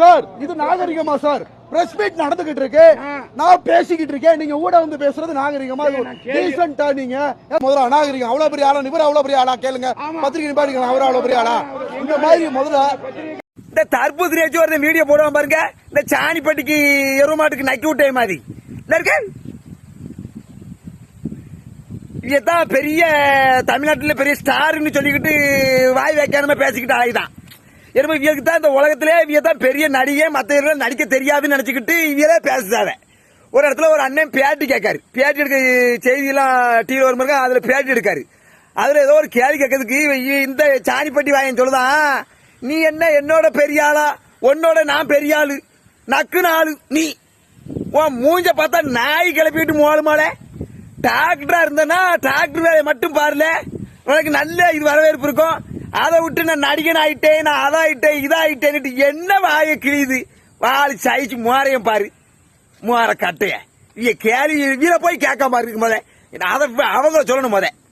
Sir இது நாகரிகமா sir? Press meet நடந்துகிட்டு இருக்கு. நான் பேசிக்கிட்டு இருக்கேன். நீங்க ஊட வந்து பேசுறது நாகரிகமா டீசென்ட்டா நீங்க. முதல்ல அநாகரிகம் அவ்வளவு பெரிய ஆளா? இவர் அவ்வளவு பெரிய ஆளா? கேளுங்க. பத்திரிகை பாருங்க அவர் அவ்வளவு பெரிய ஆளா? இந்த மாதிரி முதல்ல இந்த தர்பூசணி வச்சு ஒரு வீடியோ போடுவான் பாருங்க. இந்த சாணிப்பட்டிக்கு எருவு மாட்டுக்கு நக்கி விட்டே மாதிரி. இருக்கு? இதான் பெரிய தமிழ்நாட்டுல பெரிய ஸ்டார்னு சொல்லிக்கிட்டு வாய் வைக்காம பேசிக்கிட்டு ஆகிதான் எனவே இவருக்கு தான் இந்த உலகத்திலே இவ தான் பெரிய நடிகை மற்ற இவர்கள் நடிக்க தெரியாதுன்னு நினச்சிக்கிட்டு இவரே பேசுதாவே ஒரு இடத்துல ஒரு அண்ணன் பேட்டி கேட்காரு. பேட்டி எடுக்க செய்தியெல்லாம் டிவி வரும் அதில் பேட்டி எடுக்காரு. அதில் ஏதோ ஒரு கேள்வி கேட்கறதுக்கு இந்த சாணிப்பட்டி வாயன் சொல்லுதான் நீ என்ன என்னோட பெரிய ஆளா? உன்னோட நான் பெரிய ஆளு. நக்குன ஆளு நீ. உன் மூஞ்ச பார்த்தா நாய் கிளப்பிட்டு மோளு மாலை டாக்டரா இருந்தனா டாக்டர் வேலையை மட்டும் பாருல. உனக்கு நல்ல இது வரவேற்பு இருக்கும். அதை விட்டு நான் நடிகன் ஆயிட்டேன் நான் அதாயிட்டேன் இதாயிட்டேன்னுட்டு என்ன வாய கிழியுது? வாழி சாயிச்சு மோரையும் பாரு. மோர கட்டைய. இங்க கேள்வி வீர போய் கேட்காம இருக்கு முதல்ல அதை அவங்கள சொல்லணும் முதல்ல.